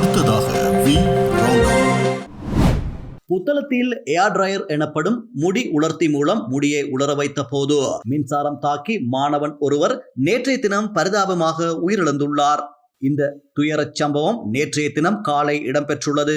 அடுத்ததாக we. புத்தளத்தில் air dryer எனப்படும் முடி உலர்த்தி மூலம் முடியை உலர வைத்த போது மின்சாரம் தாக்கி மாணவன் ஒருவர் நேற்றைய தினம் பரிதாபமாக உயிரிழந்துள்ளார். இந்த துயரச் சம்பவம் நேற்றைய தினம் காலை இடம்பெற்றுள்ளது.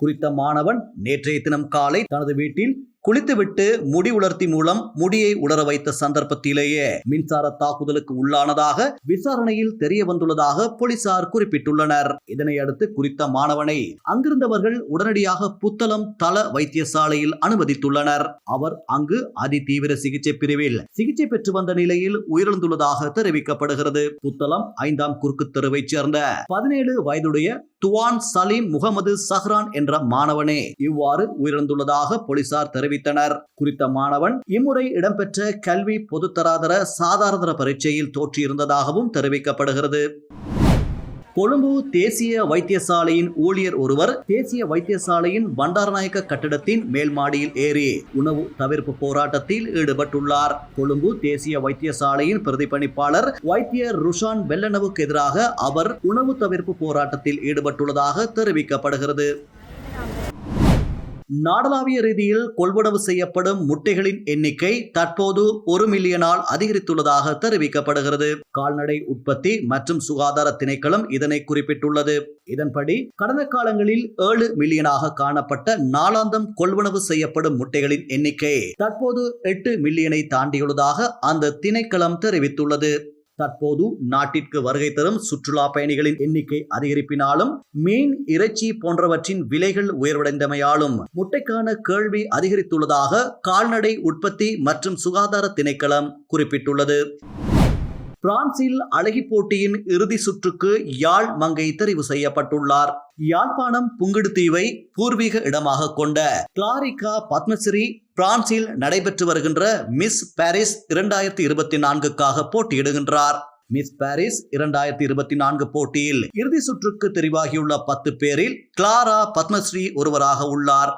குறித்த மாணவன் நேற்றைய தினம் காலை தனது வீட்டில் குளித்துவிட்டு முடி உலர்த்தி மூலம் முடியை உலர வைத்த சந்தர்ப்பத்திலேயே மின்சார தாக்குதலுக்கு உள்ளானதாக விசாரணையில் தெரிய வந்துள்ளதாக போலீசார் குறிப்பிட்டுள்ளனர். இதனை அடுத்து குறித்த மாணவனை அங்கிருந்தவர்கள் உடனடியாக புத்தளம் தள வைத்தியசாலையில் அனுமதித்துள்ளனர். அவர் அங்கு அதிதீவிர சிகிச்சை பிரிவில் சிகிச்சை பெற்று வந்த நிலையில் உயிரிழந்துள்ளதாக தெரிவிக்கப்படுகிறது. புத்தளம் ஐந்தாம் குறுக்கு தெருவைச் சேர்ந்த பதினேழு வயதுடைய துவான் சலீம் முகமது சஹ்ரான் என்ற மாணவனே. இவ்வாறு உயிரிழந்துள்ளதாக போலீசார் தெரிவித்தனர். குறித்த மாணவன் இம்முறை இடம்பெற்ற கல்வி பொதுத்தராதர சாதாரண பரீட்சையில் தோற்றியிருந்ததாகவும் தெரிவிக்கப்படுகிறது. கொழும்பு தேசிய வைத்தியசாலையின் ஊழியர் ஒருவர் தேசிய வைத்தியசாலையின் பண்டாரநாயக்க கட்டிடத்தின் மேல் மாடியில் ஏறி உணவு தவிர்ப்பு போராட்டத்தில் ஈடுபட்டுள்ளார். கொழும்பு தேசிய வைத்தியசாலையின் பிரதிபணிப்பாளர் வைத்தியர் ருஷான் வெல்லனவுக்கு எதிராக அவர் உணவு தவிர்ப்பு போராட்டத்தில் ஈடுபட்டுள்ளதாக தெரிவிக்கப்படுகிறது. நாடளாவிய ரீதியில் கொள்வனவு செய்யப்படும் முட்டைகளின் எண்ணிக்கை தற்போது ஒரு மில்லியனால் அதிகரித்துள்ளதாக தெரிவிக்கப்படுகிறது. கால்நடை உற்பத்தி மற்றும் சுகாதார திணைக்களம் இதனை குறிப்பிட்டுள்ளது. இதன்படி கடந்த காலங்களில் ஏழு மில்லியனாக காணப்பட்ட நாளாந்தம் கொள்வனவு செய்யப்படும் முட்டைகளின் எண்ணிக்கை தற்போது எட்டு மில்லியனை தாண்டியுள்ளதாக அந்த திணைக்களம் தெரிவித்துள்ளது. தற்போது நாட்டிற்கு வருகை தரும் சுற்றுலா பயணிகளின் எண்ணிக்கை அதிகரிப்பினாலும் மீன் இறைச்சி போன்றவற்றின் விலைகள் உயர்வடைந்தமையாலும் முட்டைக்கான கேள்வி அதிகரித்துள்ளதாக கால்நடை உற்பத்தி மற்றும் சுகாதார திணைக்களம் குறிப்பிட்டுள்ளது. பிரான்சில் அழகி போட்டியின் இறுதி சுற்றுக்கு யாழ் மங்கை தெரிவு செய்யப்பட்டுள்ளார். யாழ்ப்பாணம் புங்குடுதீவை பூர்வீக இடமாக கொண்ட கிளாரிகா பத்மஸ்ரீ பிரான்சில் நடைபெற்று வருகின்ற மிஸ் பாரிஸ் இரண்டாயிரத்தி இருபத்தி நான்குக்காக போட்டியிடுகின்றார். மிஸ் பாரிஸ் இரண்டாயிரத்தி இருபத்தி நான்கு போட்டியில் இறுதி சுற்றுக்கு தெரிவாகியுள்ள பத்து பேரில் கிளாரா பத்மஸ்ரீ ஒருவராக உள்ளார்.